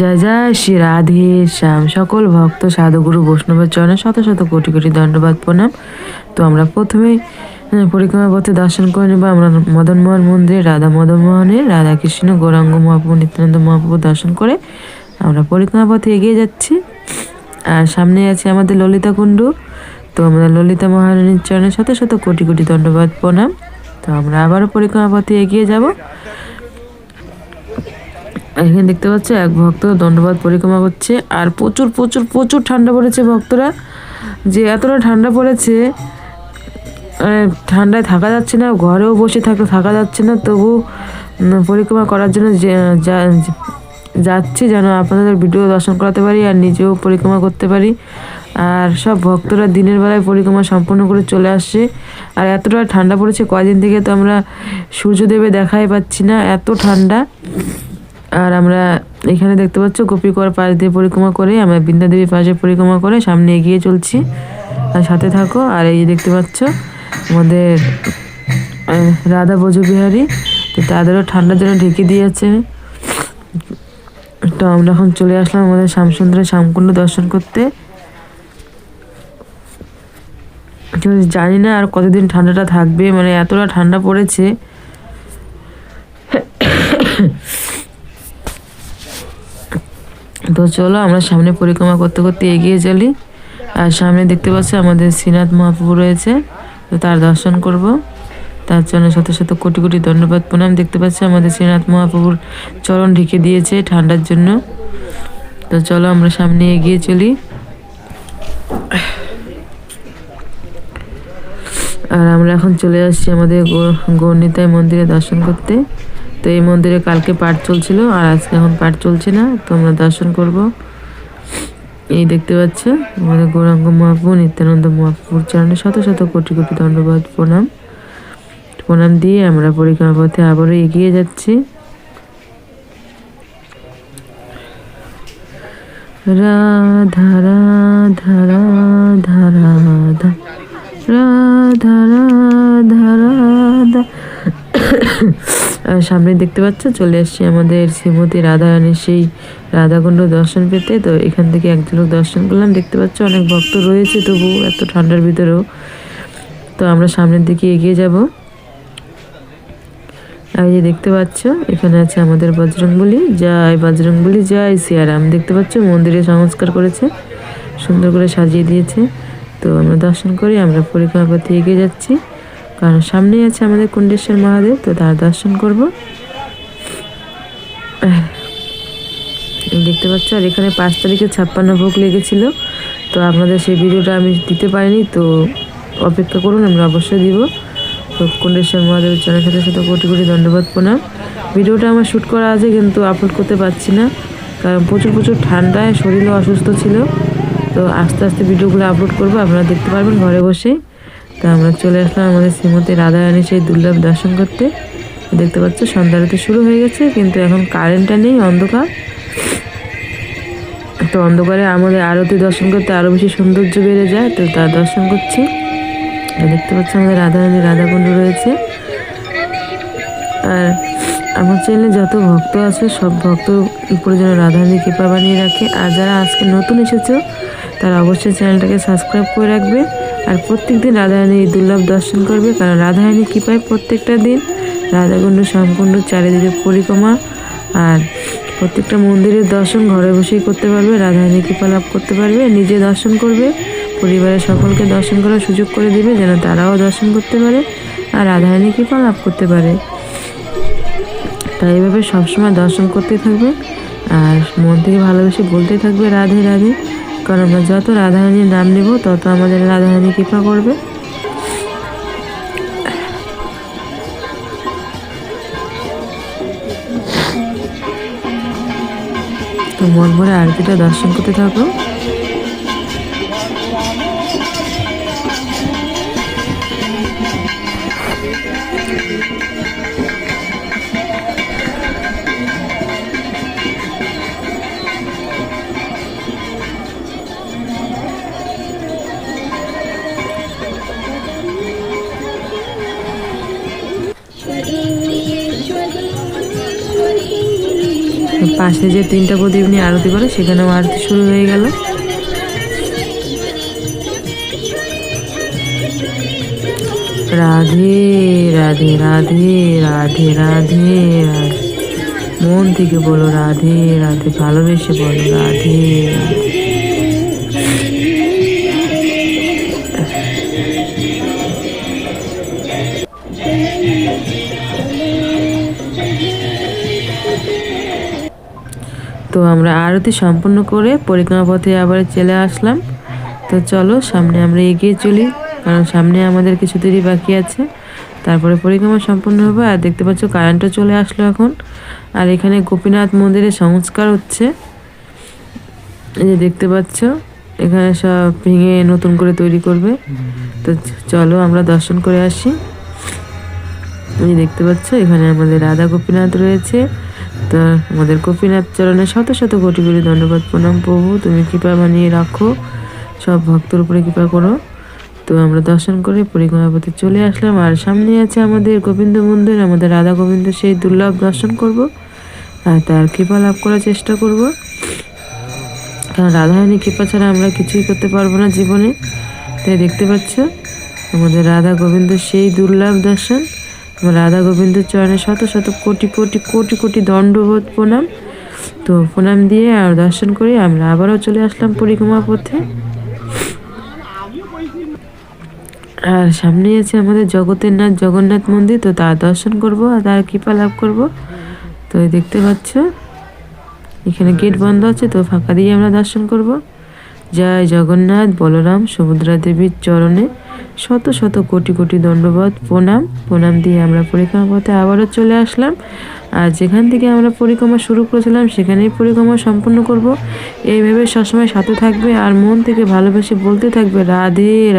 জয় জয় শ্রী রাধে শ্যাম। সকল ভক্ত, সাধুগুরু, বৈষ্ণবের চরণে শত শত কোটি কোটি দণ্ডবাদ, প্রণাম। তো আমরা প্রথমেই পরিক্রমা পথে দর্শন করে নেব আমরা মদনমোহন মন্দিরে, রাধা মদন মোহনের রাধা কৃষ্ণ, গৌরাঙ্গ মহাপ্রভু, নিত্যানন্দ মহাপ্রভু দর্শন করে আমরা পরিক্রমা পথে এগিয়ে যাচ্ছি। আর সামনে আছে আমাদের ললিতা কুণ্ড। তো আমরা ললিতা মহারানীর চরণে শত শত কোটি কোটি দণ্ডবাদ, প্রণাম। তো আমরা আবারও পরিক্রমা পথে এগিয়ে যাব। এখানে দেখতে পাচ্ছ, এক ভক্ত দণ্ডবাদ পরিক্রমা করছে আর প্রচুর প্রচুর প্রচুর ঠান্ডা পড়েছে ভক্তরা। যে এতটা ঠান্ডা পড়েছে মানে ঠান্ডায় থাকা যাচ্ছে না, ঘরেও বসে থাকতে থাকা যাচ্ছে না, তবু পরিক্রমা করার জন্য যাচ্ছি যেন আপনাদের ভিডিও দর্শন করাতে পারি আর নিজেও পরিক্রমা করতে পারি। আর সব ভক্তরা দিনের বেলায় পরিক্রমা সম্পন্ন করে চলে আসছে। আর এতটা ঠান্ডা পড়েছে, কয়দিন থেকে তো আমরা সূর্যদেবে দেখাই পাচ্ছি না, এত ঠান্ডা। আর আমরা এখানে দেখতে পাচ্ছ গোপীকর পাশ দিয়ে পরিক্রমা করে, আমরা বৃন্দাদেবী পাশে পরিক্রমা করে সামনে এগিয়ে চলছি। আর সাথে থাকো, আর এই দেখতে পাচ্ছ আমাদের রাধা বিহারী তো তাদেরও ঠান্ডার জন্য ঢেকে দিয়েছে। তো আমরা এখন চলে আসলাম আমাদের শ্যামসুন্দরের শ্যামকুণ্ড দর্শন করতে। জানি না আর কতদিন ঠান্ডাটা থাকবে মানে এতটা ঠান্ডা পড়েছে। তো চলো আমরা সামনে পরিক্রমা করতে করতে এগিয়ে চলি। আর সামনে দেখতে পাচ্ছি আমাদের শ্রীনাথ মহাপ্রভু রয়েছে, তো তার দর্শন করব। তার জন্য শত শত কোটি কোটি ধন্যবাদ, প্রণাম। দেখতে পাচ্ছি আমাদের শ্রীনাথ মহাপ্রভুর চরণ ঢেকে দিয়েছে ঠান্ডার জন্য। তো চলো আমরা সামনে এগিয়ে চলি। আর আমরা এখন চলে আসছি আমাদের গৌরনীতায় মন্দিরে দর্শন করতে। এই মন্দিরে কালকে পাঠ চলছিল আর আজকে এখন পাঠ চলছে না, তো আমরা দর্শন করব। এই দেখতে পাচ্ছ, আমাদের গৌরাঙ্গ মহাপ্রভু, নিত্যানন্দ মহাপ্রভুর চরণে শত শত কোটি কোটি ধন্যবাদ প্রণাম। প্রণাম দিয়ে আমরা পরিক্রমা পথে আবারও এগিয়ে যাচ্ছি। রাধা রাধা রাধা রাধা। রাধা রাধা রাধা। সামনে দেখতে পাচ্ছ, চলে আসছি আমাদের শ্রীমতী রাধারানীর সেই রাধাকুণ্ড দর্শন পেতে। তো এখান থেকে এক ঝলক দর্শন করলাম। দেখতে পাচ্ছ, অনেক ভক্ত রয়েছে তবু এত ঠান্ডার ভিতরেও। তো আমরা সামনের দিকে এগিয়ে যাব। আর যে দেখতে পাচ্ছ, এখানে আছে আমাদের বজরংবলী। জয় বজরংবলী, জয় সিয়ারাম। দেখতে পাচ্ছ, মন্দিরে সংস্কার করেছে, সুন্দর করে সাজিয়ে দিয়েছে। তো আমরা দর্শন করি, আমরা পরিক্রমা পথে এগিয়ে যাচ্ছি। কারণ সামনেই আছে আমাদের কুণ্ডেশ্বর মহাদেব, তো তার দর্শন করব। দেখতে পাচ্ছ, আর এখানে পাঁচ তারিখে ছাপ্পান্ন ভোগ লেগেছিল, তো আপনাদের সেই ভিডিওটা আমি দিতে পারিনি, তো অপেক্ষা করুন, আমরা অবশ্যই দিব। তো কুণ্ডেশ্বর মহাদেবের চ্যানেল সাথে সাথে কোটি কোটি ধন্যবাদ, প্রণাম। ভিডিওটা আমার শ্যুট করা আছে, কিন্তু আপলোড করতে পারছি না, কারণ প্রচুর প্রচুর ঠান্ডায় শরীরও অসুস্থ ছিল। তো আস্তে আস্তে ভিডিওগুলো আপলোড করব, আপনারা দেখতে পারবেন ঘরে বসেই তো আমরা চলে আসলাম আমাদের শ্রীমতী রাধারানী সেই দুর্লভ দর্শন করতে। দেখতে পাচ্ছ, সন্ধ্যা আরতি শুরু হয়ে গেছে, কিন্তু এখন কারেন্টটা নেই, অন্ধকার। তো অন্ধকারে আমাদের আরতি দর্শন করতে আরও বেশি সৌন্দর্য বেড়ে যায়, তো তার দর্শন করছি। দেখতে পাচ্ছি, আমাদের রাধারানী রাধাকুণ্ড রয়েছে। আর আমার চ্যানেলে যত ভক্ত আছে, সব ভক্ত উপরে যেন রাধারানী কৃপা বানিয়ে রাখে। আর যারা আজকে নতুন এসেছ, তারা অবশ্যই চ্যানেলটাকে সাবস্ক্রাইব করে রাখবে। আর প্রত্যেক দিন রাধারানীর এই দুর্লভ দর্শন করবে, কারণ রাধারানী কৃপায় প্রত্যেকটা দিন রাধাকুণ্ড শ্যামকুণ্ড চারিদিকে পরিক্রমা আর প্রত্যেকটা মন্দিরের দর্শন ঘরে বসেই করতে পারবে রাধারানী কৃপা লাভ করতে পারবে, নিজে দর্শন করবে, পরিবারের সকলকে দর্শন করার সুযোগ করে দিবে, যেন তারাও দর্শন করতে পারে আর রাধারানী কৃপা লাভ করতে পারে। তাই এইভাবে সবসময় দর্শন করতে থাকবে আর মন থেকে ভালোবেসে বলতে থাকবে, রাধে রাধে। কারণ আমরা যত রাধারানীর নাম নেব, তত আমাদের রাধারানী কৃপা করবে। তো মন ভরে আরতিটা দর্শন করতে থাকো। পাশে যে তিনটা প্রদীপ নিয়ে আরতি করে, সেখানেও আরতি শুরু হয়ে গেল। রাধে রাধে রাধে রাধে রাধে রাধে। মন থেকে বলো রাধে রাধে, ভালোবেসে বলো রাধে রাধে। আমরা আরতি সম্পূর্ণ করে পরিক্রমা পথে আবার চলে আসলাম। তো চলো, সামনে আমরা এগিয়ে চলি, কারণ সামনে আমাদের কিছু দেরি বাকি আছে। তারপরে পরিক্রমা সম্পূর্ণ হবে, আর দেখতে পাচ্ছ কারেন্টও চলে আসলো এখন। আর এখানে গোপীনাথ মন্দিরে সংস্কার হচ্ছে। এই যে দেখতে পাচ্ছ, এখানে সব ভেঙে নতুন করে তৈরি করবে। তো চলো, আমরা দর্শন করে আসি। এই দেখতে পাচ্ছ, এখানে আমাদের রাধা গোপীনাথ রয়েছে। তো আমাদের গোপীনাথ চরণে শত শত কোটি কোটি দণ্ডবাদ প্রণাম প্রভু। তুমি কৃপা বানিয়ে রাখো, সব ভক্তর উপরে কৃপা করো। তো আমরা দর্শন করে পরিক্রমা পথে চলে আসলাম। আর সামনে আছে আমাদের গোবিন্দ মন্দির, আমাদের রাধা গোবিন্দ সেই দুর্লভ দর্শন করব। আর তার কৃপা লাভ করার চেষ্টা করব। কারণ রাধারানী কৃপা ছাড়া আমরা কিছুই করতে পারব না জীবনে। তাই দেখতে পাচ্ছ, আমাদের রাধা গোবিন্দ সেই দুর্লভ দর্শন। রাধা গোবিন্দের চরণে শত শত কোটি কোটি কোটি কোটি দণ্ডবোধ প্রণাম। তো প্রণাম দিয়ে আর দর্শন করে আমরা আবারও চলে আসলাম পরিক্রমা পথে। আর সামনে আছে আমাদের জগতের নাথ জগন্নাথ মন্দির, তো তার দর্শন করব আর তার কৃপা লাভ করব। তো দেখতে পাচ্ছ, এখানে গেট বন্ধ আছে, তো ফাঁকা দিয়ে আমরা দর্শন করব। জয় জগন্নাথ, বলরাম, সুভদ্রা দেবীর চরণে। শত শত কোটি কোটি দণ্ডবাদ প্রণাম। প্রণাম দিয়ে আমরা পরিক্রমা পথে আবারও চলে আসলাম। আর যেখান থেকে আমরা পরিক্রমা শুরু করেছিলাম, সেখানেই পরিক্রমা সম্পূর্ণ করব। এইভাবে সবসময় সাথে থাকবে আর মন থেকে ভালোবেসে বলতে থাকবে, রাধে রাধে।